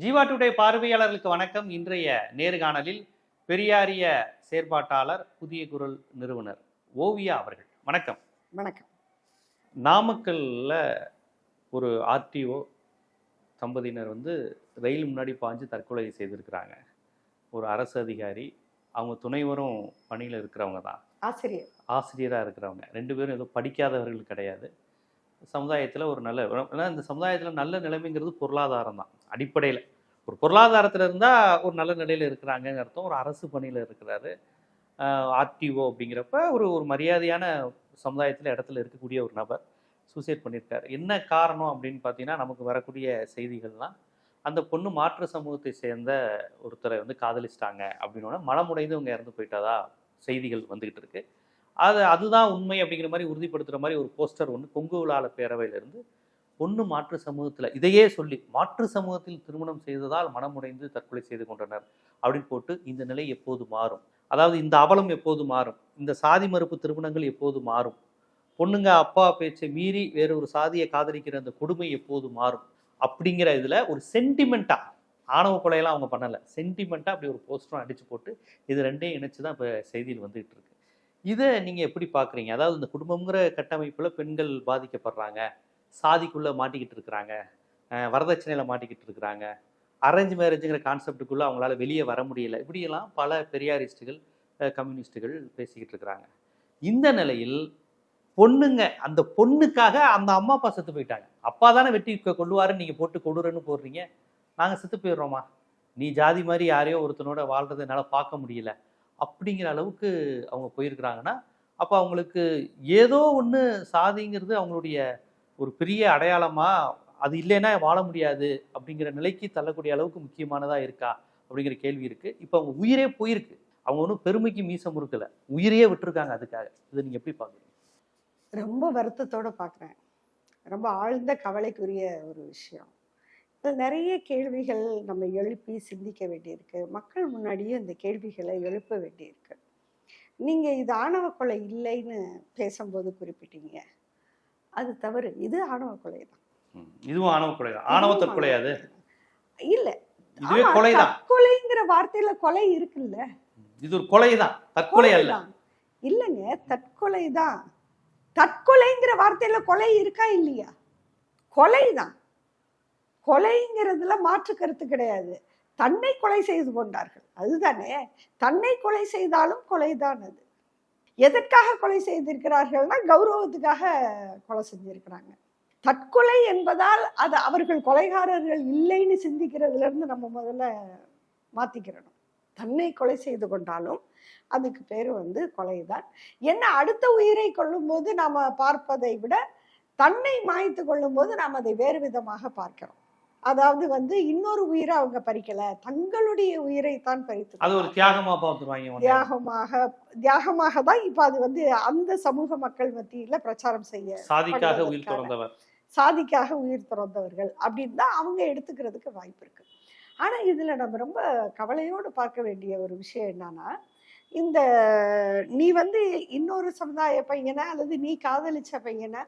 Jeeva today பார்வையாளர்களுக்கு வணக்கம். இன்றைய நேர்காணலில் பெரியாரிய செயற்பாட்டாளர் புதிய குரல் நிறுவனர் ஓவியா அவர்கள். வணக்கம். வணக்கம். நாமக்கல்ல ஒரு ஆர்டிஓ தம்பதியினர் வந்து ரயில் முன்னாடி பாஞ்சு தற்கொலை செய்திருக்கிறாங்க. ஒரு அரசு அதிகாரி அவங்க துணைவரும் பணியில் இருக்கிறவங்க தான். ஆசிரியர். ஆசிரியராக இருக்கிறவங்க. ரெண்டு பேரும் ஏதோ படிக்காதவர்கள் கிடையாது. சமுதாயத்தில் ஒரு நல்ல ஏன்னா இந்த சமுதாயத்தில் நல்ல நிலைமைங்கிறது பொருளாதாரம் தான். அடிப்படையில். ஒரு பொருளாதாரத்தில் இருந்தால் ஒரு நல்ல நிலையில் இருக்கிறாங்கன்னு அர்த்தம். ஒரு அரசு பணியில் இருக்கிறாரு. ஆர்டிஓ அப்படிங்கிறப்ப ஒரு ஒரு மரியாதையான சமுதாயத்தில் இடத்துல இருக்கக்கூடிய ஒரு நபர் சூசைட் பண்ணியிருக்காரு. என்ன காரணம் அப்படின்னு பார்த்தீங்கன்னா நமக்கு வரக்கூடிய செய்திகள்லாம் அந்த பொண்ணு மாற்று சமூகத்தை சேர்ந்த ஒருத்தரை வந்து காதலிச்சிட்டாங்க அப்படின்னோட மனமுடைந்து அவங்க இறந்து போயிட்டதா செய்திகள் வந்துக்கிட்டு இருக்குது அது அதுதான் உண்மை அப்படிங்கிற மாதிரி உறுதிப்படுத்துகிற மாதிரி ஒரு போஸ்டர் ஒன்று கொங்கு விழால பேரவையிலிருந்து பொண்ணு மாற்று சமூகத்தில் இதையே சொல்லி மாற்று சமூகத்தில் திருமணம் செய்ததால் மனமுடைந்து தற்கொலை செய்து கொண்டனர் அப்படின்னு போட்டு இந்த நிலை எப்போது மாறும்? அதாவது இந்த அவலம் எப்போது மாறும்? இந்த சாதி மறுப்பு திருமணங்கள் எப்போது மாறும்? பொண்ணுங்க அப்பா பேச்சை மீறி வேற ஒரு சாதியை காதலிக்கிற அந்த கொடுமை எப்போது மாறும்? அப்படிங்கிற இதில் ஒரு சென்டிமெண்ட்டாக ஆணவ கொலையெல்லாம் அவங்க பண்ணலை. சென்டிமெண்ட்டாக அப்படி ஒரு போஸ்டரும் அடித்து போட்டு இது ரெண்டையும் இணைச்சு தான் இப்போ செய்தியில் வந்துகிட்டு இருக்கு. இதை நீங்கள் எப்படி பார்க்குறீங்க அதாவது இந்த குடும்பங்கிற கட்டமைப்பில் பெண்கள் பாதிக்கப்படுறாங்க. சாதிக்குள்ளே மாட்டிக்கிட்டு இருக்கிறாங்க. வரதட்சணையில் மாட்டிக்கிட்டு இருக்கிறாங்க. அரேஞ்ச் மேரேஜுங்கிற கான்செப்டுக்குள்ளே அவங்களால வெளியே வர முடியல. இப்படியெல்லாம் பல பெரியாரிஸ்ட்டுகள் கம்யூனிஸ்டுகள் கம்யூனிஸ்ட்டுகள் பேசிக்கிட்டு இருக்கிறாங்க. இந்த நிலையில் பொண்ணுங்க அந்த பொண்ணுக்காக அந்த அம்மா அப்பா செத்து போயிட்டாங்க. அப்பா தானே வெட்டி கொள்ளுவாருன்னு நீங்கள் போட்டு கொடுறன்னு போடுறீங்க. நாங்கள் செத்து போயிடுறோமா? நீ ஜாதி மாதிரி யாரையோ ஒருத்தனோட வாழ்றதை என்னால் பார்க்க முடியல. அப்படிங்கிற அளவுக்கு அவங்க போயிருக்கிறாங்கன்னா அப்போ அவங்களுக்கு ஏதோ ஒன்று சாதிங்கிறது அவங்களுடைய ஒரு பெரிய அடையாளமாக அது இல்லைன்னா வாழ முடியாது அப்படிங்கிற நிலைக்கு தள்ளக்கூடிய அளவுக்கு முக்கியமானதாக இருக்கா அப்படிங்கிற கேள்வி இருக்குது இப்போ அவங்க உயிரே போயிருக்கு. அவங்க ஒன்றும் பெருமைக்கு மீசம் முறுக்கலை. உயிரையே விட்டுருக்காங்க அதுக்காக. இதை நீங்கள் எப்படி பார்க்குறீங்க ரொம்ப வருத்தத்தோட பார்க்குறேன் ரொம்ப ஆழ்ந்த கவலைக்குரிய ஒரு விஷயம். நிறைய கேள்விகள் நம்ம எழுப்பி சிந்திக்க வேண்டியிருக்கு. மக்கள் முன்னாடியும் இந்த கேள்விகளை எழுப்ப வேண்டியிருக்கு. நீங்க இது ஆணவ கொலை இல்லைன்னு பேசும்போது குறிப்பிட்டீங்க. அது தவறு. இது ஆணவ கொலை தான் இதுவும் ஆணவ கொலை தான் ஆணவ தற்கொலை அது? இல்ல. இதுவே கொலை தான் தற்கொலைங்கிற வார்த்தையில கொலை இருக்குல்ல? இது ஒரு கொலை தான் தற்கொலை அல்ல. இல்லைங்க. தற்கொலை தான் தற்கொலைங்கிற வார்த்தையில கொலை இருக்கா இல்லையா? கொலை தான் கொலைங்கிறதுல மாற்று கருத்து கிடையாது. தன்னை கொலை செய்து கொண்டார்கள். அதுதானே? தன்னை கொலை செய்தாலும் கொலைதான் அது. எதற்காக கொலை செய்திருக்கிறார்கள்னா கௌரவத்துக்காக கொலை செஞ்சிருக்கிறாங்க. தற்கொலை என்பதால் அது அவர்கள் கொலைகாரர்கள் இல்லைன்னு சிந்திக்கிறதுல இருந்து நம்ம முதல்ல மாத்திக்கிறணும். தன்னை கொலை செய்து கொண்டாலும் அதுக்கு பேர் வந்து கொலைதான். என்ன அடுத்த உயிரை கொள்ளும்போது நாம பார்ப்பதை விட தன்னை மாய்த்து கொள்ளும்போது நாம் அதை வேறு விதமாக பார்க்கிறோம். அதாவது வந்து இன்னொரு உயிரை அவங்க பறிக்கல தங்களுடைய உயிரை தான் பறித்து அது ஒரு தியாகமா பார்த்துருவாங்க. தியாகமாக தியாகமாக தான் இப்ப அது வந்து அந்த சமூக மக்கள் மத்தியில பிரச்சாரம் செய்ய சாதிக்காக உயிர். துறந்தவர் சாதிக்காக உயிர் துறந்தவர்கள் அப்படின்னு தான் அவங்க எடுத்துக்கிறதுக்கு வாய்ப்பு இருக்கு ஆனா இதுல நம்ம ரொம்ப கவலையோடு பார்க்க வேண்டிய ஒரு விஷயம் என்னன்னா இந்த நீ வந்து இன்னொரு சமுதாய பையனை அல்லது நீ காதலிச்ச பையனை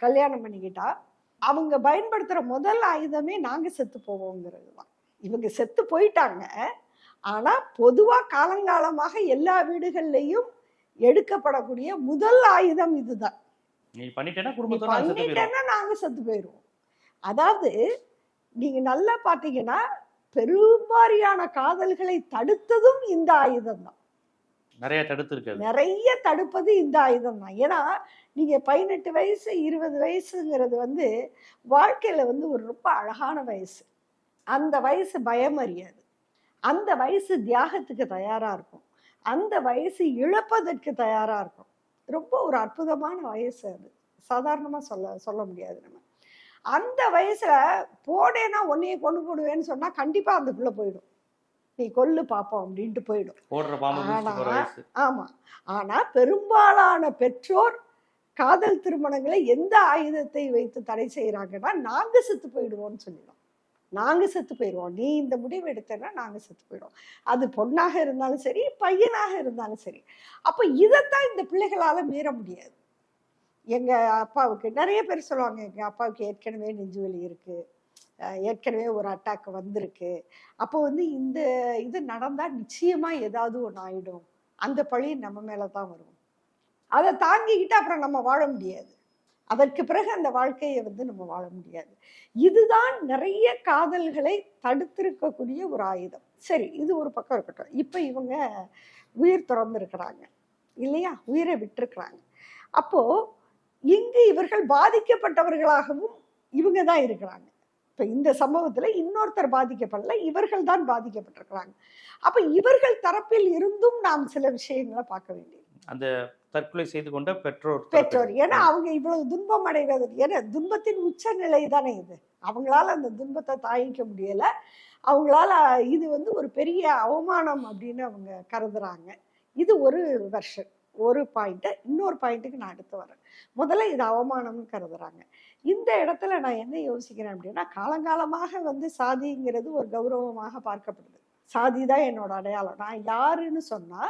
கல்யாணம் பண்ணிக்கிட்டா அவங்க பயன்படுத்துற முதல் ஆயுதமே நாங்க செத்து போவோங்கிறது தான் இவங்க செத்து போயிட்டாங்க. ஆனா பொதுவா காலங்காலமாக எல்லா வீடுகள்லையும் எடுக்கப்படக்கூடிய முதல் ஆயுதம் இதுதான். நீ பண்ணிட்டேன்னா நீ குடும்பத்தோட நான் செத்து போயிடுவோம் அதாவது நீங்க நல்லா பாத்தீங்கன்னா பெரும்பாரியான காதல்களை தடுத்ததும் இந்த ஆயுதம் தான் நிறைய தடுத்து நிறைய தடுப்பது இந்த ஆயுதம் தான். ஏன்னா நீங்கள் பதினெட்டு வயசு இருபது வயசுங்கிறது வந்து வாழ்க்கையில வந்து ஒரு ரொம்ப அழகான வயசு. அந்த வயசு பயம் அறியாது. அந்த வயசு தியாகத்துக்கு தயாராக இருக்கும். அந்த வயசு இழப்பதற்கு தயாராக இருக்கும். ரொம்ப ஒரு அற்புதமான வயசு அது. சாதாரணமாக சொல்ல சொல்ல முடியாது நம்ம. அந்த வயசுல போடேன்னா உன்னைய கொண்டு போடுவேன்னு சொன்னால் கண்டிப்பாக அந்த போயிடும். நீ கொல்லு பாப்போம் அப்படின்ட்டு போயிடும். ஆனா- ஆமா. ஆனா பெரும்பாலான பெற்றோர் காதல் திருமணங்களை எந்த ஆயுதத்தை வைத்து தடை செய்யறாங்கன்னா நாங்க செத்து போயிடுவோம்னு சொல்லிடும். நாங்க செத்து போயிடுவோம். நீ இந்த முடிவு எடுத்தேன்னா நாங்க செத்து போயிடுவோம். அது பொண்ணாக இருந்தாலும் சரி பையனாக இருந்தாலும் சரி. அப்ப இதைத்தான் இந்த பிள்ளைகளால மீற முடியாது. எங்க அப்பாவுக்கு நிறைய பேர் சொல்லுவாங்க எங்க அப்பாவுக்கு ஏற்கனவே நெஞ்சு வலி இருக்கு. ஏற்கனவே ஒரு அட்டாக் வந்திருக்கு. அப்போ வந்து இந்த இது நடந்தால் நிச்சயமாக ஏதாவது ஒன்று ஆகிடும் அந்த பழி நம்ம மேலே தான் வரும். அதை தாங்கிக்கிட்டு அப்புறம் நம்ம வாழ முடியாது. அதற்கு பிறகு அந்த வாழ்க்கையை வந்து நம்ம வாழ முடியாது. இதுதான் நிறைய காதல்களை தடுத்திருக்கக்கூடிய ஒரு ஆயுதம். சரி இது ஒரு பக்கம் இருக்கட்டும். இப்போ இவங்க உயிர் திறந்திருக்கிறாங்க இல்லையா? உயிரை விட்டுருக்குறாங்க. அப்போ இங்கு இவர்கள் பாதிக்கப்பட்டவர்களாகவும் இவங்க தான் இருக்கிறாங்க. இப்போ இந்த சம்பவத்துல இன்னொருத்தர் பாதிக்கப்படல இவர்கள் தான் பாதிக்கப்பட்டிருக்கிறாங்க. அப்ப இவர்கள் தரப்பில் இருந்தும் நாம் சில விஷயங்களை பார்க்க வேண்டியது. அந்த தற்கொலை செய்து கொண்ட பெற்றோர் பெற்றோர். ஏன்னா அவங்க இவ்வளவு துன்பம் அடைவது ஏன்னா துன்பத்தின் உச்ச நிலை தானே இது. அவங்களால அந்த துன்பத்தை தாங்கிக்க முடியல. அவங்களால இது வந்து ஒரு பெரிய அவமானம் அப்படின்னு அவங்க கருதுறாங்க. இது ஒரு வெர்ஷன் ஒரு பாயிண்ட் இன்னொரு பாயிண்ட்டுக்கு நான் அடுத்து வரேன். முதல்ல இது அவமானம்னு கருதுறாங்க. இந்த இடத்துல நான் என்ன யோசிக்கிறேன் அப்படின்னா காலங்காலமாக வந்து சாதிங்கிறது ஒரு கௌரவமாக பார்க்கப்படுது. சாதி தான் என்னோட அடையாளம். நான் யாருன்னு சொன்னா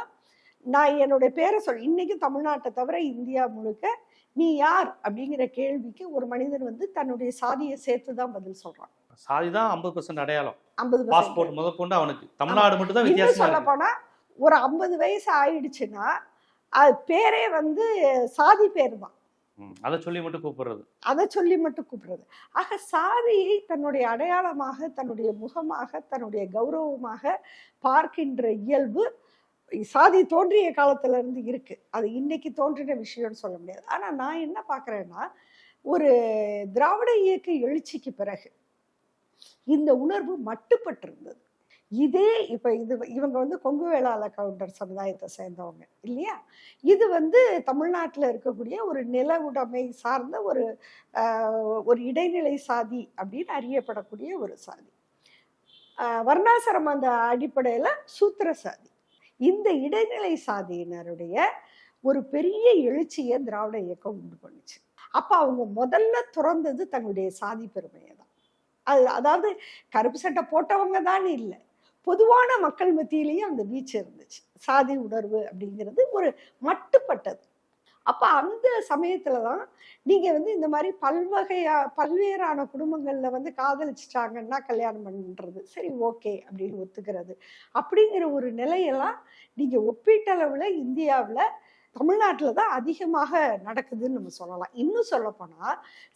நான் என்னுடைய பேரை சொல் இன்னைக்கு தமிழ்நாட்டை தவிர இந்தியா முழுக்க நீ யார் அப்படிங்கிற கேள்விக்கு ஒரு மனிதன் வந்து தன்னுடைய சாதியை சேர்த்து தான் பதில் சொல்றான். சாதி தான் ஐம்பது பர்சன்ட் அடையாளம். ஐம்பது பாஸ்போர்ட் முதற்கொண்டு அவனுக்கு. தமிழ்நாடு மட்டும் தான் வித்தியாசமா சொல்ல போனா ஒரு ஐம்பது வயசு ஆயிடுச்சுன்னா அது பேரே வந்து சாதி பேர் தான் அதை சொல்லி மட்டும் கூப்பிடுறது. அதை சொல்லி மட்டும் கூப்பிடுறது. ஆக சாதியை தன்னுடைய அடையாளமாக தன்னுடைய முகமாக தன்னுடைய கௌரவமாக பார்க்கின்ற இயல்பு சாதி தோன்றிய காலத்துல இருந்து இருக்கு. அது இன்னைக்கு தோன்றின விஷயம்னு சொல்ல முடியாது. ஆனா நான் என்ன பார்க்கறேன்னா ஒரு திராவிட இயக்க எழுச்சிக்கு பிறகு இந்த உணர்வு மட்டுப்பட்டிருந்தது. இதே இப்ப இது இவங்க வந்து கொங்கு வேளாள கவுண்டர் சமுதாயத்தை சேர்ந்தவங்க இல்லையா? இது வந்து தமிழ்நாட்டில் இருக்கக்கூடிய ஒரு நில உடைமை சார்ந்த ஒரு ஒரு இடைநிலை சாதி அப்படின்னு அறியப்படக்கூடிய ஒரு சாதி. வர்ணாசிரம அந்த அடிப்படையில் சூத்திர சாதி. இந்த இடைநிலை சாதியினருடைய ஒரு பெரிய எழுச்சியை திராவிட இயக்கம் உண்டு பண்ணுச்சு. அப்போ அவங்க முதல்ல துறந்தது தங்களுடைய சாதி பெருமையை தான். அது அதாவது கருப்பு சட்டை போட்டவங்க தான் இல்லை. பொதுவான மக்கள் மத்தியிலேயே அந்த வீச்சு இருந்துச்சு. சாதி உணர்வு அப்படிங்கிறது ஒரு மட்டுப்பட்டது. அப்போ அந்த சமயத்தில் தான் நீங்கள் வந்து இந்த மாதிரி பல்வகையா பல்வேறான குடும்பங்களில் வந்து காதலிச்சிட்டாங்கன்னா கல்யாணம் பண்ணுறது சரி ஓகே அப்படின்னு ஒத்துக்கிறது. அப்படிங்கிற ஒரு நிலையெல்லாம் நீங்கள் ஒப்பீட்டளவில் இந்தியாவுல தமிழ்நாட்டில் தான் அதிகமாக நடக்குதுன்னு நம்ம சொல்லலாம். இன்னும் சொல்ல போனா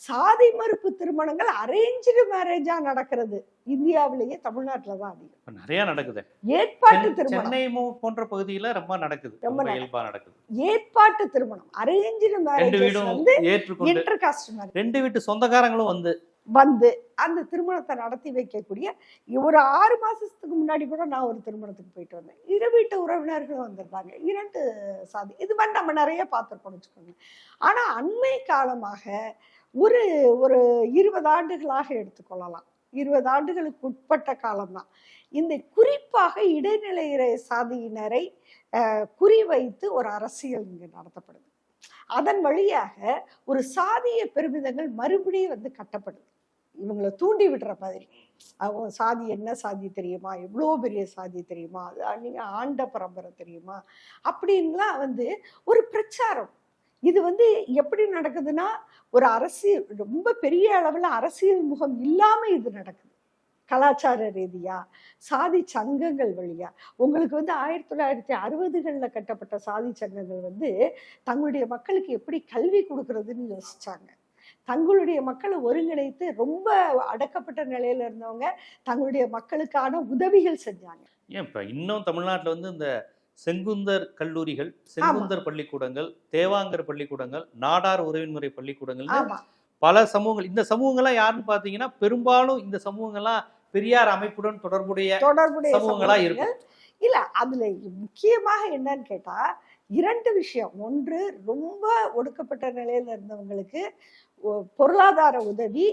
சாதி மறுப்பு திருமணங்கள் அரேஞ்சு மேரேஜா நடக்கிறது இந்தியாவிலேயே தமிழ்நாட்டில் தான் அதிகம். நிறைய நடக்குது. ஏற்பாட்டு திருமணம். சென்னை போன்ற பகுதியில ரொம்ப நடக்குது. ரொம்ப ரொம்ப நடக்குது. ஏற்பாட்டு திருமணம். அரேஞ்சு வீடும் வந்து மேரேஜ் ரெண்டு வீட்டு சொந்தக்காரங்களும் வந்து வந்து அந்த திருமணத்தை நடத்தி வைக்கக்கூடிய ஒரு ஆறு மாசத்துக்கு முன்னாடி கூட நான் ஒரு திருமணத்துக்கு போயிட்டு வந்தேன். இரு வீட்டு உறவினர்களும் வந்திருந்தாங்க. இரண்டு சாதி இது மாதிரி நம்ம நிறைய பார்த்துருக்கோம்னு வச்சுக்கோங்க. ஆனா அண்மை காலமாக ஒரு ஒரு இருபது ஆண்டுகளாக எடுத்துக்கொள்ளலாம். இருபது ஆண்டுகளுக்கு உட்பட்ட காலம்தான். இந்த குறிப்பாக இடைநிலை சாதியினரை குறிவைத்து ஒரு அரசியல் இங்கு நடத்தப்படுது. அதன் வழியாக ஒரு சாதிய பெருமிதங்கள் மறுபடியும் வந்து கட்டப்படுது. இவங்களை தூண்டி விடுற மாதிரி. அவங்க சாதி என்ன சாதி தெரியுமா? எவ்வளோ பெரிய சாதி தெரியுமா? அது நீங்கள் ஆண்ட பரம்பரை தெரியுமா? அப்படின்லாம் வந்து ஒரு பிரச்சாரம். இது வந்து எப்படி நடக்குதுன்னா ஒரு அரசியல் ரொம்ப பெரிய அளவில் அரசியல் முகம் இல்லாமல் இது நடக்குது. கலாச்சார ரீதியாக சாதி சங்கங்கள் வழியா. உங்களுக்கு வந்து ஆயிரத்தி தொள்ளாயிரத்தி அறுபதுகளில் கட்டப்பட்ட சாதி சங்கங்கள் வந்து தங்களுடைய மக்களுக்கு எப்படி கல்வி கொடுக்கறதுன்னு யோசிச்சாங்க. தங்களுடைய மக்களை ஒருங்கிணைத்து ரொம்ப அடக்கப்பட்ட நிலையில இருந்தவங்க தங்களுடைய மக்களுக்கான உதவிகள் செஞ்சாங்க. ஏன் இப்ப இன்னும் தமிழ்நாட்டுல வந்து இந்த செங்குந்தர் கல்லூரிகள் செங்குந்தர் பள்ளிக்கூடங்கள் தேவாங்கர் பள்ளிக்கூடங்கள் நாடார் உறவின்முறை பள்ளிக்கூடங்கள் பல சமூகங்கள் இந்த சமூகங்கள்லாம் யாருன்னு பாத்தீங்கன்னா பெரும்பாலும் இந்த சமூகங்கள்லாம் பெரியார் அமைப்புடன் தொடர்புடைய தொடர்புடைய சமூகங்களா. இருக்கும். இல்ல அதுல முக்கியமாக என்னன்னு கேட்டா இரண்டு விஷயம். ஒன்று ரொம்ப ஒடுக்கப்பட்ட நிலையில இருந்தவங்களுக்கு பொருளாதார உதவி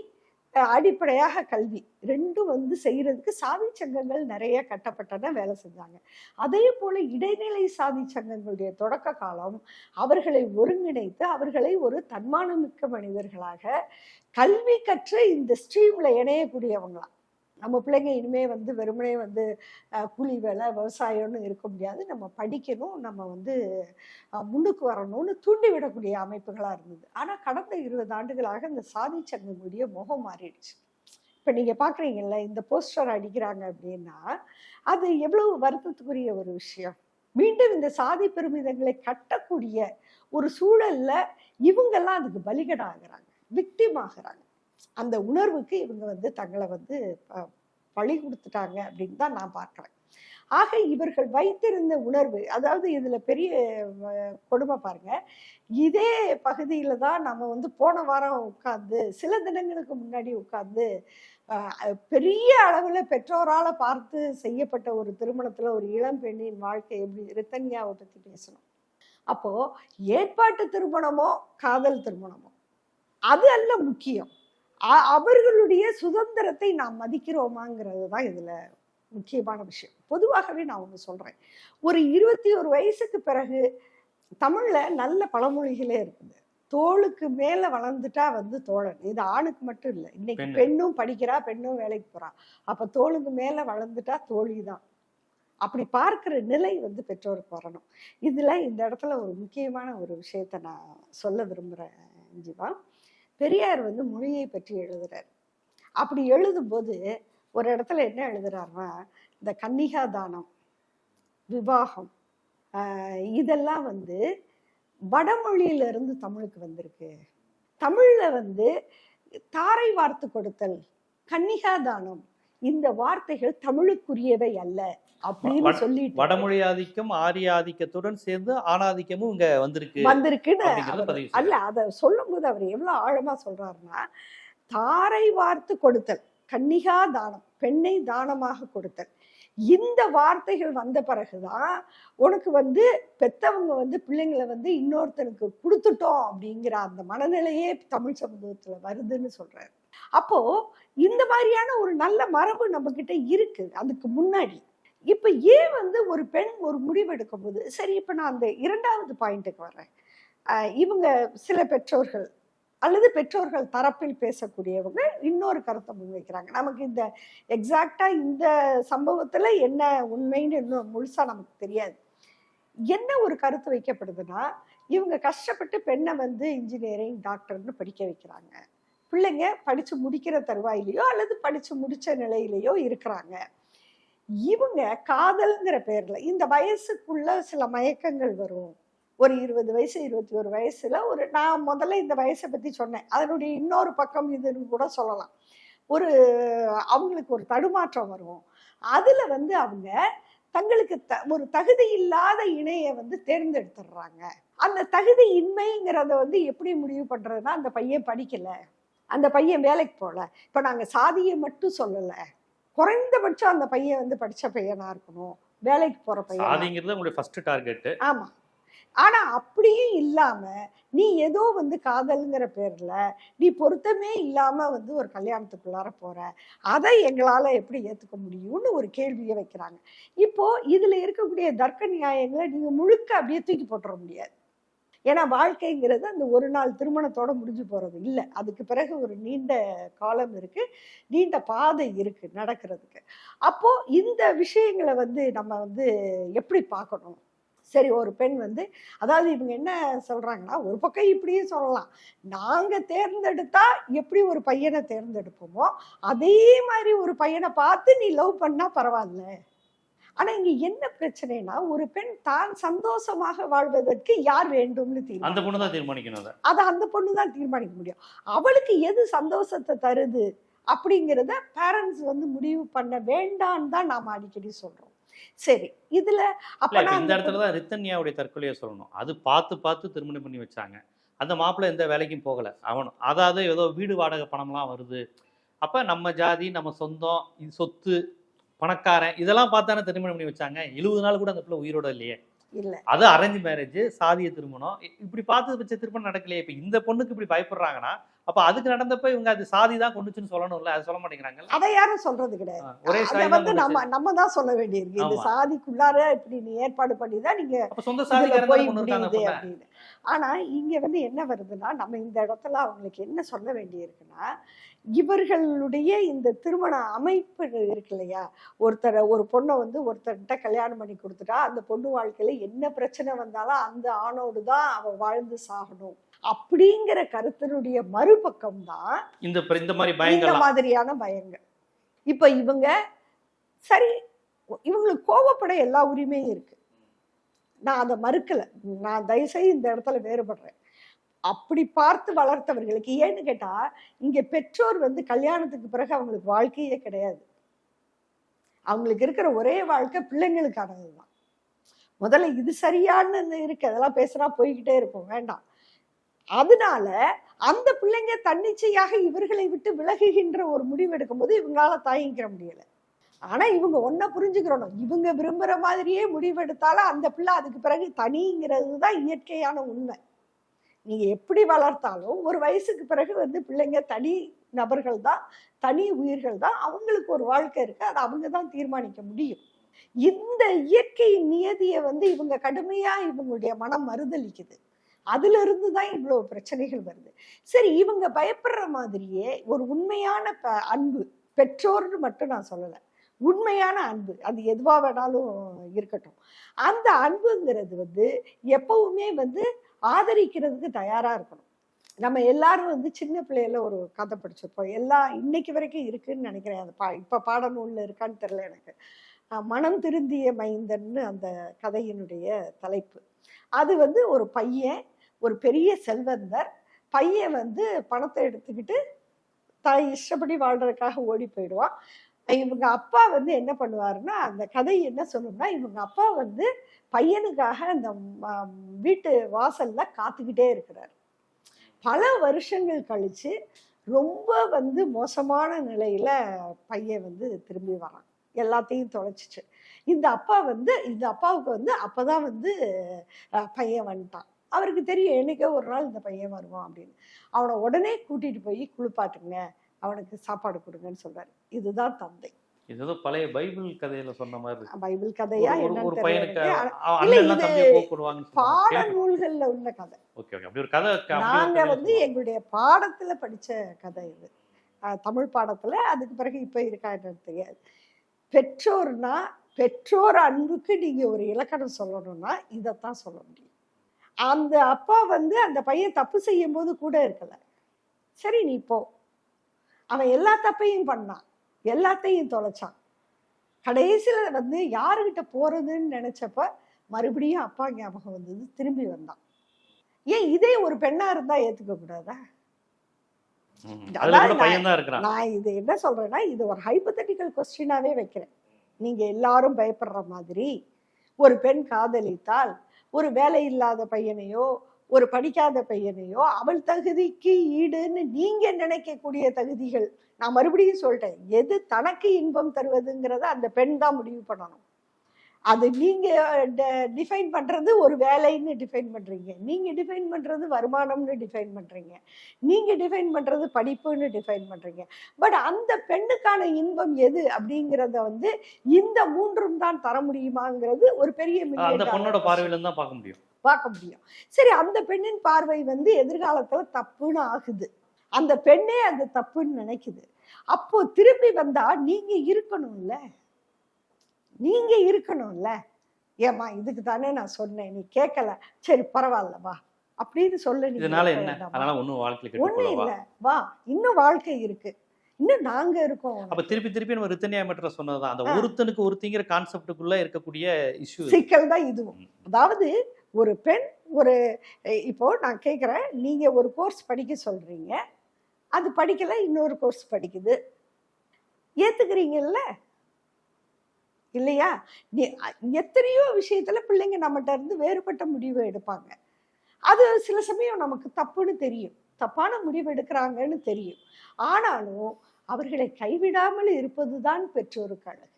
அடிப்படையாக கல்வி. ரெண்டும் வந்து செய்யறதுக்கு சாதி சங்கங்கள் நிறைய கட்டப்பட்டன வேலை செஞ்சாங்க. அதே போல இடைநிலை சாதி சங்கங்களுடைய தொடக்க காலம் அவர்களை ஒருங்கிணைத்து அவர்களை ஒரு தன்மானமிக்க மனிதர்களாக கல்வி கற்று இந்த ஸ்ட்ரீம்ல இணையக்கூடியவங்களா. நம்ம பிள்ளைங்க இனிமே வந்து வெறுமனே வந்து கூலி வேலை விவசாயம்னு இருக்க முடியாது. நம்ம படிக்கணும் நம்ம வந்து முன்னுக்கு வரணும்னு தூண்டி விடக்கூடிய இருந்தது. ஆனால் கடந்த இருபது ஆண்டுகளாக இந்த சாதி சங்கங்களுடைய முகம் மாறிடுச்சு. இப்போ நீங்கள் பார்க்குறீங்கல்ல இந்த போஸ்டர் அடிக்கிறாங்க அப்படின்னா அது எவ்வளவு வருத்தத்துக்குரிய ஒரு விஷயம். மீண்டும் இந்த சாதி பெருமிதங்களை கட்டக்கூடிய ஒரு சூழல்ல இவங்கெல்லாம் அதுக்கு பலிகடாகிறாங்க விக்டிம் ஆகிறாங்க. அந்த உணர்வுக்கு இவங்க வந்து தங்களை வந்து ப- பழி கொடுத்துட்டாங்க அப்படின்னு தான் நான் பார்க்குறேன். ஆக இவர்கள் வைத்திருந்த உணர்வு அதாவது இதில் பெரிய கொடுமை பாருங்க. இதே பகுதியில் தான் நம்ம வந்து போன வாரம் உட்காந்து சில தினங்களுக்கு முன்னாடி உட்காந்து பெரிய அளவில் பெற்றோரால் பார்த்து செய்யப்பட்ட ஒரு திருமணத்தில் ஒரு இளம் பெண்ணின் வாழ்க்கை எப்படி ரித்தன்யாவை பற்றி பேசணும். அப்போது ஏற்பாட்டு திருமணமோ காதல் திருமணமோ அது அல்ல முக்கியம். அவர்களுடைய சுதந்திரத்தை நாம் மதிக்கிறோமாங்கிறது தான் இதுல முக்கியமான விஷயம். பொதுவாகவே நான் ஒன்று சொல்றேன். ஒரு இருபத்தி ஒரு வயசுக்கு பிறகு தமிழ்ல நல்ல பழமொழிகளே இருக்குது. தோளுக்கு மேல வளர்ந்துட்டா வந்து தோழன். இது ஆணுக்கு மட்டும் இல்லை. இன்னைக்கு பெண்ணு. பெண்ணும் படிக்கிறா பெண்ணும் வேலைக்கு போறா. அப்ப தோளுக்கு மேல வளர்ந்துட்டா தோழி தான் அப்படி பார்க்கிற நிலை வந்து பெற்றோருக்கு வரணும். இதுல இந்த இடத்துல ஒரு முக்கியமான ஒரு விஷயத்த நான் சொல்ல விரும்புறேன் ஜீவா. பெரியார் வந்து மொழியை பற்றி எழுதுறார். அப்படி எழுதும்போது ஒரு இடத்துல என்ன எழுதுறாருன்னா இந்த கன்னிகா தானம் விவாகம் இதெல்லாம் வந்து வடமொழியிலிருந்து தமிழுக்கு வந்திருக்கு. தமிழில் வந்து தாரை வார்த்து கொடுத்தல் கன்னிகா தானம் இந்த வார்த்தைகள் தமிழுக்குரியவை அல்ல. அப்படின்னு சொல்லிட்டு. வடமொழி ஆதிக்கம் ஆரிய ஆதிக்கத்துடன் சேர்ந்து ஆணாதிக்கமும் இங்க வந்திருக்கு வந்திருக்குன்னு அல்ல அதை சொல்லும்போது அவர் எவ்வளவு ஆழமா சொல்றாருன்னா தாரை வார்த்து கொடுத்தல் கன்னிகா தானம் பெண்ணை தானமாக கொடுத்தல் இந்த வார்த்தைகள் வந்த பிறகுதான் உனக்கு வந்து பெத்தவங்க வந்து பிள்ளைங்களை வந்து இன்னொருத்தனுக்கு கொடுத்துட்டோம் அப்படிங்கிற அந்த மனநிலையே தமிழ் சமூகத்துல வருதுன்னு சொல்றாரு. அப்போ இந்த மாதிரியான ஒரு நல்ல மரபு நம்ம கிட்ட இருக்கு அதுக்கு முன்னாடி. இப்ப ஏன் வந்து ஒரு பெண் ஒரு முடிவு எடுக்கும் போது சரி இப்ப நான் அந்த இரண்டாவது பாயிண்ட்டுக்கு வர்றேன். இவங்க சில பெற்றோர்கள் அல்லது பெற்றோர்கள் தரப்பில் பேசக்கூடியவங்க இன்னொரு கருத்தை முன்வைக்கிறாங்க. நமக்கு இந்த எக்ஸாக்டா இந்த சம்பவத்துல என்ன உண்மைன்னு இன்னும் முழுசா நமக்கு தெரியாது. என்ன ஒரு கருத்து வைக்கப்படுதுன்னா இவங்க கஷ்டப்பட்டு பெண்ணை வந்து இன்ஜினியரிங் டாக்டர்னு படிக்க வைக்கிறாங்க. பிள்ளைங்க படிச்சு முடிக்கிற தருவாயிலையோ அல்லது படிச்சு முடிச்ச நிலையிலையோ இருக்கிறாங்க. இவங்க காதல்ங்கிற பேர்ல இந்த வயசுக்குள்ள சில மயக்கங்கள் வரும். ஒரு இருபது வயசு இருபத்தி ஒரு வயசுல ஒரு நான் முதல்ல இந்த வயசை பத்தி சொன்னேன். அதனுடைய இன்னொரு பக்கம் இதுன்னு கூட சொல்லலாம். ஒரு அவங்களுக்கு ஒரு தடுமாற்றம் வரும். அதுல வந்து அவங்க தங்களுக்கு த ஒரு தகுதி இல்லாத இணையை வந்து தேர்ந்தெடுத்துடுறாங்க. அந்த தகுதி இன்மைங்கிறத வந்து எப்படி முடிவு பண்றதுன்னா அந்த பையன் படிக்கல. அந்த பையன் வேலைக்கு போகல. இப்போ நாங்கள் சாதியை மட்டும் சொல்லலை. குறைந்தபட்சம் அந்த பையன் வந்து படிச்ச பையனா இருக்கணும். வேலைக்கு போற பையன் சாதிங்கிறது உங்களுடைய ஃபர்ஸ்ட் ஆமா. ஆனா அப்படியும் இல்லாம நீ ஏதோ வந்து காதல்ங்கிற பேர்ல நீ பொருத்தமே இல்லாம வந்து ஒரு கல்யாணத்துக்குள்ளார போற. அதை எங்களால எப்படி ஏத்துக்க முடியும்னு ஒரு கேள்வியை வைக்கிறாங்க. இப்போ இதுல இருக்கக்கூடிய தர்க்க நியாயங்களை நீங்க முழுக்க அப்படியே தூக்கி போட்டுற முடியாது. ஏன்னா வாழ்க்கைங்கிறது அந்த ஒரு நாள் திருமணத்தோட முடிஞ்சு போறது இல்லை. அதுக்கு பிறகு ஒரு நீண்ட காலம் இருக்கு. நீண்ட பாதை இருக்கு நடக்கிறதுக்கு. அப்போ இந்த விஷயங்களை வந்து நம்ம வந்து எப்படி பார்க்கணும்? சரி ஒரு பெண் வந்து அதாவது இவங்க என்ன சொல்றாங்கன்னா ஒரு பக்கம் இப்படியும் சொல்லலாம். நாங்க தேர்ந்தெடுத்தா எப்படி ஒரு பையனை தேர்ந்தெடுப்போமோ அதே மாதிரி ஒரு பையனை பார்த்து நீ லவ் பண்ணா பரவாயில்ல. ஆனா இங்க என்ன பிரச்சனைனா ஒரு பெண் தான் சந்தோஷமாக வாழ்வதற்கு யார் வேண்டும்னு அந்த தீர்மானம் பொண்ணு தான் தீர்மானிக்கணும் அதை. அந்த பொண்ணு தான் தீர்மானிக்க முடியும். அவளுக்கு எது சந்தோஷத்தை தருது அப்படிங்கிறத பேரண்ட்ஸ் வந்து முடிவு பண்ண வேண்டான்னு தான் நாம அடிக்கடி சொல்றோம். சரி இதுல அப்ப இந்த இடத்துல தான் ரித்தன்யாவுடைய தற்கொலையை சொல்லணும். அது பார்த்து பார்த்து திருமணம் பண்ணி வச்சாங்க. அந்த மாப்பிள்ளை எந்த வேலைக்கும் போகல. அவனும் அதாவது ஏதோ வீடு வாடகை பணம்லாம் வருது. அப்ப நம்ம ஜாதி நம்ம சொந்தம் சொத்து பணக்காரன் இதெல்லாம் பார்த்தானே திருமணம் பண்ணி வச்சாங்க. எழுபது நாள் கூட அந்த பிள்ளை உயிரோட இல்லையே. இல்ல. அது அரேஞ்ச் மேரேஜ் சாதிய திருமணம். இப்படி பார்த்து வச்ச திருமணம் நடக்கலையே. இப்ப இந்த பொண்ணுக்கு இப்படி பயப்படுறாங்கன்னா அப்ப அதுக்கு நடந்தப்ப இவங்க அது சாதி தான் கொண்டுச்சுன்னு சொல்லணும்ல அது சொல்ல மாட்டேங்கிறாங்கல்ல? அதை யாரும் சொல்றது கிடையாது ஒரே சாதி வந்து நம்ம. நம்ம தான் சொல்ல வேண்டியிருக்கு. இந்த. சாதிக்குள்ளார இப்படி நீ ஏற்பாடு பண்ணி தான் நீங்க சொந்த சாதிக்காரங்க போய் முடியுது அப்படின்னு. ஆனா இங்க வந்து என்ன வருதுன்னா நம்ம இந்த இடத்துல அவங்களுக்கு என்ன சொல்ல வேண்டியிருக்குன்னா இவர்களுடைய இந்த திருமண அமைப்பு இருக்கு இல்லையா? ஒருத்தரை ஒரு பொண்ணை வந்து ஒருத்தர்கிட்ட கல்யாணம் பண்ணி கொடுத்துட்டா அந்த பொண்ணு வாழ்க்கையில என்ன பிரச்சனை வந்தாலும் அந்த ஆணோடு தான் அவ வாழ்ந்து சாகணும். அப்படிங்கிற கருத்தினுடைய மறுபக்கம் தான் இந்த இந்த மாதிரி இந்த மாதிரியான பயங்கள். இப்ப இவங்க சரி இவங்களுக்கு கோவப்பட எல்லா உரிமையும் இருக்கு. நான் அதை மறுக்கல. நான் தயவுசெய்து இந்த இடத்துல வேறுபடுறேன். அப்படி பார்த்து வளர்த்தவர்களுக்கு ஏன்னு கேட்டா இங்க பெற்றோர் வந்து கல்யாணத்துக்கு பிறகு அவங்களுக்கு வாழ்க்கையே கிடையாது. அவங்களுக்கு இருக்கிற ஒரே வாழ்க்கை பிள்ளைங்களுக்கானது தான். முதல்ல இது சரியானது இருக்கு அதெல்லாம் பேசுனா போய்கிட்டே இருக்கும் வேண்டாம். அதனால அந்த பிள்ளைங்க தன்னிச்சையாக இவர்களை விட்டு விலகுகின்ற ஒரு முடிவு எடுக்கும்போது இவங்களால தாங்கிக்கிற முடியல. ஆனா இவங்க ஒன்ன புரிஞ்சுக்கிறணும். இவங்க விரும்புற மாதிரியே முடிவெடுத்தாலும் அந்த பிள்ளை அதுக்கு பிறகு தனிங்கிறது தான் இயற்கையான உண்மை. நீங்கள் எப்படி வளர்த்தாலும் ஒரு வயசுக்கு பிறகு வந்து பிள்ளைங்க தனி நபர்கள் தான் தனி உயிர்கள் தான் அவங்களுக்கு ஒரு வாழ்க்கை இருக்கு. அதை அவங்க தான் தீர்மானிக்க முடியும். இந்த இயற்கையின் நியதியை வந்து இவங்க கடுமையாக இவங்களுடைய மனம் மறுதளிக்குது அதிலிருந்து தான் இவ்வளோ பிரச்சனைகள் வருது. சரி இவங்க பயப்படுற மாதிரியே ஒரு உண்மையான ப- அன்பு பெற்றோர்னு மட்டும் நான் சொல்லலை. உண்மையான அன்பு. அது எதுவாக வேணாலும் இருக்கட்டும். அந்த அன்புங்கிறது வந்து எப்பவுமே வந்து ஆதரிக்கிறதுக்கு தயாராக இருக்கணும். நம்ம எல்லாரும் வந்து சின்ன பிள்ளையில ஒரு கதை படிச்சிருப்போம். எல்லாம் இன்னைக்கு வரைக்கும் இருக்குன்னு நினைக்கிறேன். அது பா இப்போ பாடநூலில் இருக்கான்னு தெரியல எனக்கு. மனம் திருந்திய மைந்தன்னு அந்த கதையினுடைய தலைப்பு. அது வந்து ஒரு பையன் ஒரு பெரிய செல்வந்தர். பையன் வந்து பணத்தை எடுத்துக்கிட்டு தாய் இஷ்டப்படி வாழ்றதுக்காக ஓடி போயிடுவான். இவங்க அப்பா வந்து என்ன பண்ணுவாருன்னா அந்த கதை என்ன சொல்லும்னா இவங்க அப்பா வந்து பையனுக்காக அந்த வீட்டு வாசல்ல காத்துக்கிட்டே இருக்கிறார். பல வருஷங்கள் கழிச்சு ரொம்ப வந்து மோசமான நிலையில பையன் வந்து திரும்பி வரான். எல்லாத்தையும் தொலைச்சிச்சு. இந்த அப்பா வந்து இந்த அப்பாவுக்கு வந்து அப்பதான் வந்து பையன் வந்துட்டான். அவருக்கு தெரியும் என்னைக்கோ ஒரு நாள் இந்த பையன் வருவான் அப்படின்னு. அவனை உடனே கூட்டிட்டு போய் குளிப்பாட்டுங்க. அவனுக்கு சாப்பாடு கொடுங்கன்னு சொல்றாரு. இதுதான் தந்தை. இது ஏதோ பழைய பைபிள் கதையில சொன்ன மாதிரி. பைபிள் கதையா ஒரு- பையனுக்கு பாட. நூல்கள்ல உள்ள கதை. Okay okay. அப்படி ஒரு கதை நாங்க வந்து. எங்களுடைய பாடத்துல படிச்ச கதை இது. தமிழ் பாடத்துல அதுக்கு பிறகு இப்ப இருக்கா என்னன்னு தெரியாது. பெற்றோர்னா பெற்றோர் அன்புக்கு நீங்க ஒரு இலக்கணம் சொல்லணும்னா இதைத்தான் சொல்ல முடியும். அந்த அப்பா வந்து அந்த பையன் தப்பு செய்யும் போது கூட இருக்கல. சரி நீ போ. அவன் எல்லா தப்பையும் பண்ணான். எல்லாத்தையும் தொலைச்சான். கடைசியில வந்து யாருகிட்ட போறதுன்னு நினைச்சப்ப மறுபடியும் அப்பா ஞாபகம் வந்தது திரும்பி வந்தான். ஏன் இதே ஒரு பெண்ணா இருந்தா ஏத்துக்க கூடாதா? நான்- இது என்ன சொல்றேன்னா இது ஒரு ஹைபோதட்டிக்கல் கொஸ்டினாவே வைக்கிறேன். நீங்க எல்லாரும் பயப்படுற மாதிரி ஒரு பெண் காதலித்தால் ஒரு வேலை இல்லாத பையனையோ ஒரு படிக்காத பையனையோ அவள் தகுதிக்கு ஈடுன்னு நீங்க நினைக்கக்கூடிய தகுதிகள். நான் மறுபடியும் சொல்லிட்டேன் எது தனக்கு இன்பம் தருவதுங்கிறத அந்த பெண் தான் முடிவு பண்ணணும். அது நீங்க டிஃபைன் பண்றது ஒரு வேலைன்னு டிஃபைன் பண்றீங்க. நீங்க டிஃபைன் பண்றது வருமானம்னு டிஃபைன் பண்றீங்க. நீங்க டிஃபைன் பண்றது படிப்புன்னு டிஃபைன் பண்றீங்க. பட் அந்த பெண்ணுக்கான இன்பம் எது அப்படிங்கறத வந்து இந்த மூன்றும் தான் தர முடியுமாங்கிறது ஒரு பெரிய அந்த பொண்ணோட. பார்வையில தான் பார்க்க முடியும். பார்க்க முடியும். சரி அந்த பெண்ணின் பார்வை வந்து எதிர்காலத்துல தப்புன்னு ஆகுது. அந்த பெண்ணே அது தப்புன்னு நினைக்குது. அப்போ திரும்பி வந்தா நீங்க இருக்கணும்ல. நீங்க இருக்கணும்ல. ஏமா இதுக்கு தானே நான் சொன்னேன் நீ கேட்கல சரி பரவாயில்ல வா. அப்படின்னு சொல்ல இதனால ஒண்ணும் இல்ல. வா இன்னும் வாழ்க்கை இருக்கு. இன்னும் நாங்க இருக்கோம் அப்ப திருப்பி திருப்பி நம்ம ரித்தனியா மெட்ர சொன்னதுதான். அந்த. ஒருத்தனுக்கு ஒருத்திங்கிற கான்செப்டுக்குள்ள இருக்கக்கூடிய இஷ்யூ சிக்கல் தான் இதுவும். அதாவது ஒரு பெண் ஒரு இப்போது நான் கேட்குறேன் நீங்கள் ஒரு கோர்ஸ் படிக்க சொல்கிறீங்க அது படிக்கல இன்னொரு கோர்ஸ் படிக்குது. ஏற்றுக்கிறீங்கல்ல இல்லையா? நீ- எத்தனையோ விஷயத்தில் பிள்ளைங்க நம்மகிட்ட இருந்து வேறுபட்ட முடிவை எடுப்பாங்க. அது சில சமயம் நமக்கு தப்புன்னு தெரியும். தப்பான முடிவு எடுக்கிறாங்கன்னு தெரியும். ஆனாலும் அவர்களை கைவிடாமல் இருப்பதுதான் பெற்றோருக்கு அழகு.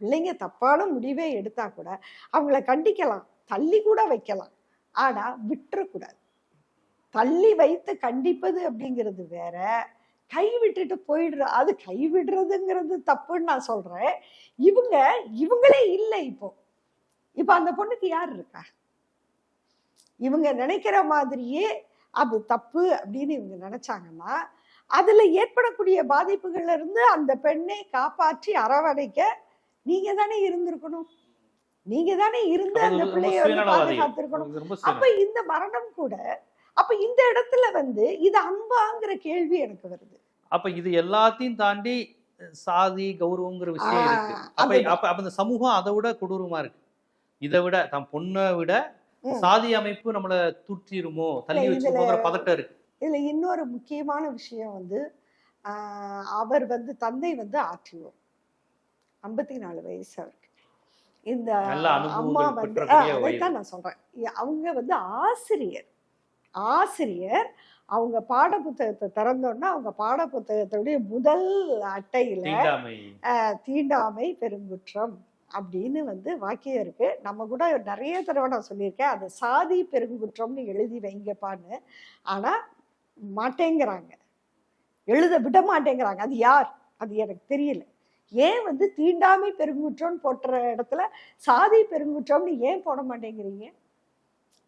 பிள்ளைங்க தப்பான முடிவே எடுத்தா கூட அவங்கள கண்டிக்கலாம். தள்ளி கூட வைக்கலாம். ஆனா விட்டுறக்கூடாது. தள்ளி வைத்து கண்டிப்பது அப்படிங்கிறது வேற. கை விட்டுட்டு போயிடுற அது கை விடுறதுங்கிறது தப்புன்னு நான் சொல்றேன். இவங்க இவங்களே இல்லை இப்போ. இப்போ அந்த பொண்ணுக்கு யார் இருக்கா? இவங்க நினைக்கிற மாதிரியே அது தப்பு அப்படின்னு இவங்க நினைச்சாங்கன்னா அதுல ஏற்படக்கூடிய பாதிப்புகள்ல இருந்து அந்த பெண்ணை காப்பாற்றி அரவணைக்க நீங்க தானே இருந்திருக்கணும். நீங்க தானே இருந்து அந்த பிள்ளைய வந்து பாதுகாத்திருக்கணும். அப்ப இந்த மரணம் கூட அப்ப இந்த இடத்துல வந்து இது அன்பாங்கிற கேள்வி எனக்கு வருது. அப்ப இது எல்லாத்தையும் தாண்டி சாதி கௌரவங்கிற விஷயம் இருக்கு. அப்ப. அப்ப அப்ப இந்த சமூகம் அதை விட கொடூரமா இருக்கு. இதை விட தன் பொண்ணை விட. சாதி அமைப்பு நம்மள தூற்றிருமோ தள்ளி இதுல- பதட்டம் இருக்கு. இதுல இன்னொரு முக்கியமான விஷயம் வந்து அவர் வந்து தந்தை வந்து ஆர்டிஓ ஐம்பத்தி நாலு வயசு அவருக்கு இந்த அம்மா வந்து. அதைத்தான் நான் சொல்றேன். அவங்க வந்து ஆசிரியர். ஆசிரியர் அவங்க பாட புத்தகத்தை திறந்தோன்னா அவங்க பாட புத்தகத்துடைய முதல் அட்டையில தீண்டாமை பெருங்குற்றம் அப்படின்னு வந்து வாக்கியம் இருக்கு. நம்ம கூட நிறைய தடவை நான் சொல்லியிருக்கேன் அது சாதி பெருங்குற்றம்னு எழுதி வைங்கப்பான்னு. ஆனா மாட்டேங்கிறாங்க. எழுத விட மாட்டேங்கிறாங்க. அது யார்? அது எனக்கு தெரியல. ஏன் வந்து தீண்டாமை பெருங்குற்றம்னு போட்டுற இடத்துல சாதி பெருங்குற்றம்னு ஏன் போட மாட்டேங்கிறீங்க?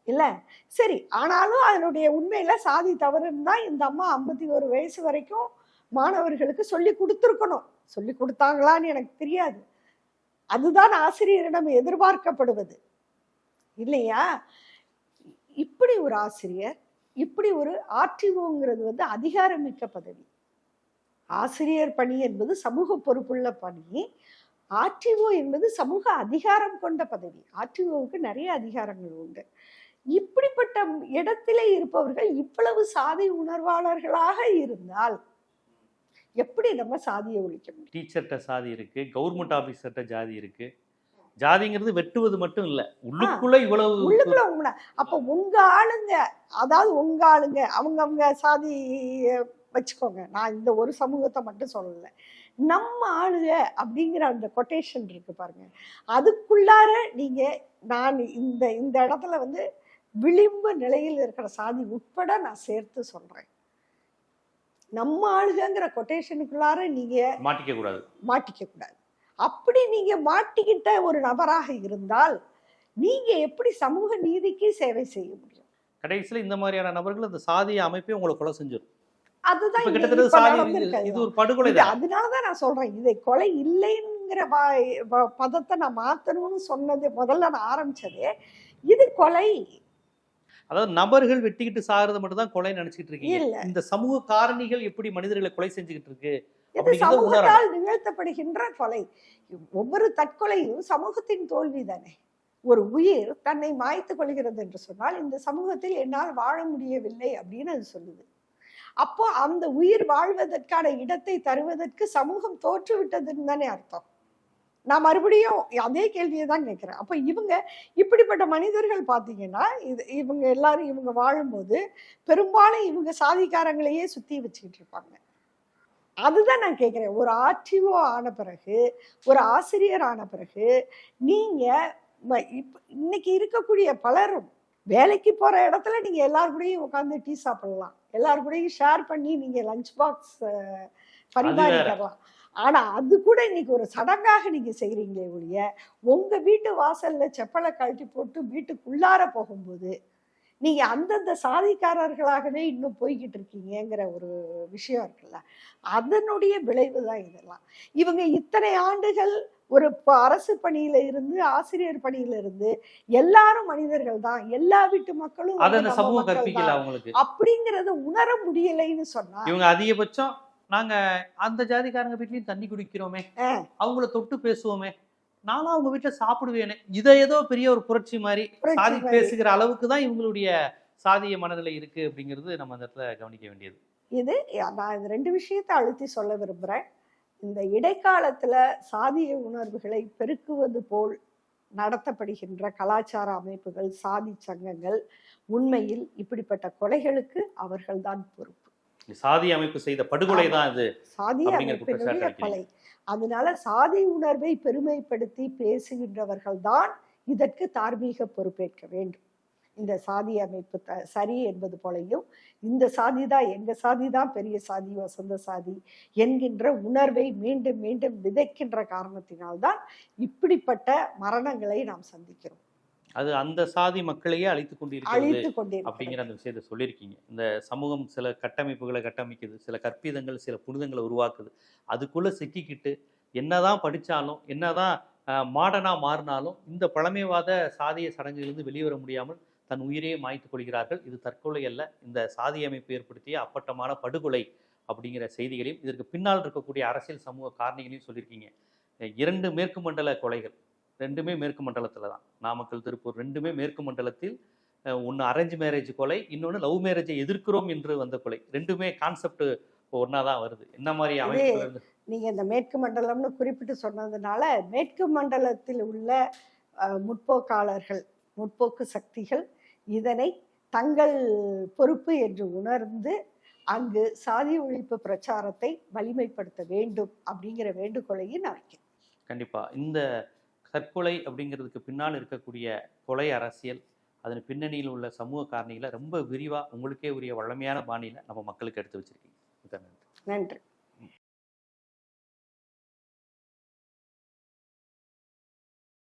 இல்லை. சரி ஆனாலும் அதனுடைய உண்மையில் சாதி தவறுன்னு தான் இந்த அம்மா ஐம்பத்தி ஒரு வயசு வரைக்கும் மாணவர்களுக்கு சொல்லி கொடுத்துருக்கணும். சொல்லி கொடுத்தாங்களான்னு எனக்கு தெரியாது. அதுதான் ஆசிரியரிடம் எதிர்பார்க்கப்படுவது. இல்லையா? இப்படி ஒரு ஆசிரியர் இப்படி ஒரு ஆர்டிஓங்கிறது வந்து அதிகாரமிக்க பதவி. ஆசிரியர் பணி என்பது சமூக பொறுப்புள்ள பணி. ஆர்டிஓ என்பது சமூக அதிகாரம் கொண்ட பதவி. ஆர்டிஓவுக்கு நிறைய அதிகாரங்கள் உண்டு. இப்படிப்பட்ட இடத்திலே இருப்பவர்கள் இவ்வளவு சாதி உணர்வாளர்களாக இருந்தால் எப்படி நம்ம சாதியை ஒழிக்க முடியும்? டீச்சர்கிட்ட சாதி இருக்கு கவர்மெண்ட் ஆபீசர்கிட்ட ஜாதி இருக்கு. ஜாதிங்கிறது வெட்டுவது மட்டும் இல்ல. உள்ளுக்குள்ள இவ்வளவு உள்ளுக்குள்ள அப்ப உங்க ஆளுங்க அதாவது உங்க ஆளுங்க அவங்க அவங்க சாதி வச்சுக்கோங்க. நான் இந்த ஒரு சமூகத்தை மட்டும் சொல்லல. நம்ம ஆளுங்க அப்படிங்கிற அந்த கொட்டேஷன் இருக்கு பாருங்க. அதுக்குள்ளார நீங்க நான் இந்த இந்த இடத்துல வந்து விளிம்பு நிலையில் இருக்கிற சாதி உட்பட நான் சேர்த்து சொல்றேன். நம்ம ஆளுங்கிற கொட்டேஷனுக்குள்ளார நீங்க மாட்டிக்க கூடாது. மாட்டிக்க கூடாது. அப்படி நீங்க மாட்டிக்கிட்ட ஒரு நபராக இருந்தால் நீங்க எப்படி சமூக நீதிக்கு சேவை செய்ய முடியும்? கடைசியில இந்த மாதிரியான நபர்கள் அந்த சாதிய அமைப்பே உங்களை கொலை செஞ்சிடும் அதுதான் இது. ஒரு படுகொலை அதனாலதான் நான் சொல்றேன். இதை கொலை இல்லைங்கிற பதத்தை நான் மாத்தணும்னு சொன்னது முதல்ல நான் ஆரம்பிச்சதே இது கொலை. அதாவது நபர்கள் வெட்டிக்கிட்டு சாகிறத மட்டும் தான் கொலை நினைச்சிட்டு இருக்கீங்க. இந்த சமூக காரணிகள் எப்படி மனிதர்களை கொலை செஞ்சுக்கிட்டு இருக்கு இது சமூகத்தால் நிகழ்த்தப்படுகின்ற கொலை. ஒவ்வொரு தற்கொலையும் சமூகத்தின் தோல்வி தானே. ஒரு உயிர் தன்னை மாய்த்து கொள்கிறது என்று சொன்னால் இந்த சமூகத்தில் என்னால் வாழ முடியவில்லை அப்படின்னு அது சொல்லுது. அப்போ அந்த உயிர் வாழ்வதற்கான இடத்தை தருவதற்கு சமூகம் தோற்றுவிட்டதுன்னு தானே அர்த்தம். நான் மறுபடியும் அதே கேள்வியை தான் கேட்குறேன். அப்போ இவங்க இப்படிப்பட்ட மனிதர்கள் பார்த்தீங்கன்னா இது இவங்க எல்லாரும் இவங்க வாழும்போது பெரும்பாலும் இவங்க சாதிக்காரங்களையே சுற்றி வச்சுக்கிட்டு இருப்பாங்க. அதுதான் நான் கேட்குறேன். ஒரு ஆர்டிஓ ஆன பிறகு ஒரு ஆசிரியர் ஆன பிறகு நீங்கள் ம- இன்னைக்கு இருக்கக்கூடிய பலரும் வேலைக்கு போகிற இடத்துல நீங்கள் எல்லார் கூடயும் உட்காந்து டீ சாப்பிடலாம். எல்லார் கூடயும் ஷேர் பண்ணி நீங்க லஞ்ச் பாக்ஸ் பரிமாறிக்கலாம் ஆனா அது கூட இன்னைக்கு ஒரு சடங்காக நீங்க செய்றீங்களே ஒழிய உங்க வீட்டு வாசல்ல செப்பலை கழட்டி போட்டு வீட்டுக்குள்ளார போகும்போது நீங்க அந்தந்த சாதிக்காரர்களாகவே இன்னும் போய்கிட்டு இருக்கீங்கங்கிற ஒரு விஷயம் இருக்குல்ல அதனுடைய விளைவு தான் இதெல்லாம். இவங்க இத்தனை ஆண்டுகள் ஒரு அரசு பணியில இருந்து ஆசிரியர் பணியில இருந்து எல்லாரும் மனிதர்கள் தான். எல்லா வீட்டு மக்களும் அப்படிங்கறத உணர முடியலைன்னு சொன்னா இவங்க அதிகபட்சம் நாங்க அந்த ஜாதிக்காரங்க வீட்லயும் தண்ணி குடிக்கிறோமே. அவங்கள தொட்டு பேசுவோமே. நானும் அவங்க வீட்டுல சாப்பிடுவேனே. இதை ஏதோ பெரிய ஒரு புரட்சி மாதிரி சாதி. பேசுகிற அளவுக்கு தான் இவங்களுடைய சாதிய மனநிலை இருக்கு அப்படிங்கிறது நம்ம அந்த இடத்துல கவனிக்க வேண்டியது. இது நான் இந்த ரெண்டு விஷயத்தை அழுத்தி சொல்ல விரும்புறேன். இந்த இடைக்காலத்துல சாதிய உணர்வுகளை பெருக்குவது போல் நடத்தப்படுகின்ற கலாச்சார அமைப்புகள் சாதி சங்கங்கள் உண்மையில் இப்படிப்பட்ட கொலைகளுக்கு அவர்கள்தான் பொறுப்பு. சாதி அமைப்பு செய்த படுகொலை தான் இது சாதி அமைப்பினுடைய. கொலை. அதனால சாதி உணர்வை பெருமைப்படுத்தி பேசுகின்றவர்கள் தான் இதற்கு தார்மீக பொறுப்பேற்க வேண்டும். இந்த சாதி அமைப்பு த சரி என்பது போலையும் இந்த சாதி தான் எங்க சாதி தான் பெரிய சாதி வசந்த சாதி என்கின்ற உணர்வை மீண்டும் மீண்டும் விதைக்கின்ற காரணத்தினால்தான் இப்படிப்பட்ட மரணங்களை நாம் சந்திக்கிறோம். அது அந்த சாதி மக்களையே கொண்டிருக்கிறது அழித்து கொண்டிருக்கிறோம் அப்படிங்கிற அந்த விஷயத்த சொல்லியிருக்கீங்க. இந்த சமூகம் சில கட்டமைப்புகளை கட்டமைக்குது சில கற்பிதங்கள் சில புனிதங்களை உருவாக்குது. அதுக்குள்ள சிக்கிக்கிட்டு என்னதான் படிச்சாலும் என்னதான் மாடர்னா மாறினாலும் இந்த பழமைவாத சாதிய சடங்குகளிலிருந்து வெளியே வர முடியாமல் தன் உயிரையே மாய்த்து கொள்கிறார்கள். இது தற்கொலை அல்ல. இந்த சாதி அமைப்பு ஏற்படுத்திய அப்பட்டமான படுகொலை அப்படிங்கிற செய்திகளையும் இதற்கு பின்னால் இருக்கக்கூடிய அரசியல் சமூக காரணிகளையும் சொல்லியிருக்கீங்க. இரண்டு மேற்கு மண்டல கொலைகள் ரெண்டுமே மேற்கு மண்டலத்தில் தான். நாமக்கல் திருப்பூர் ரெண்டுமே மேற்கு மண்டலத்தில் ஒன்று அரேஞ்ச் மேரேஜ் கொலை இன்னொன்று லவ் மேரேஜை எதிர்க்கிறோம் என்று வந்த கொலை. ரெண்டுமே கான்செப்ட் ஒன்றா தான் வருது. என்ன மாதிரி அமைப்புல இருந்து? நீங்க இந்த மேற்கு மண்டலம்னு குறிப்பிட்டு சொன்னதுனால மேற்கு மண்டலத்தில் உள்ள முற்போக்காளர்கள் முற்போக்கு சக்திகள் இதனை தங்கள் பொறுப்பு என்று உணர்ந்து அங்கு சாதி ஒழிப்பு பிரச்சாரத்தை வலிமைப்படுத்த வேண்டும் அப்படிங்கிற வேண்டுகோளையும் நான் வைக்கிறேன். கண்டிப்பா. இந்த தற்கொலை அப்படிங்கிறதுக்கு பின்னால் இருக்கக்கூடிய கொலை அரசியல் அதன் பின்னணியில் உள்ள சமூக காரணிகளை ரொம்ப விரிவா உங்களுக்கே உரிய வளமையான பாணியில நம்ம மக்களுக்கு எடுத்து வச்சிருக்கீங்க. நன்றி. நன்றி.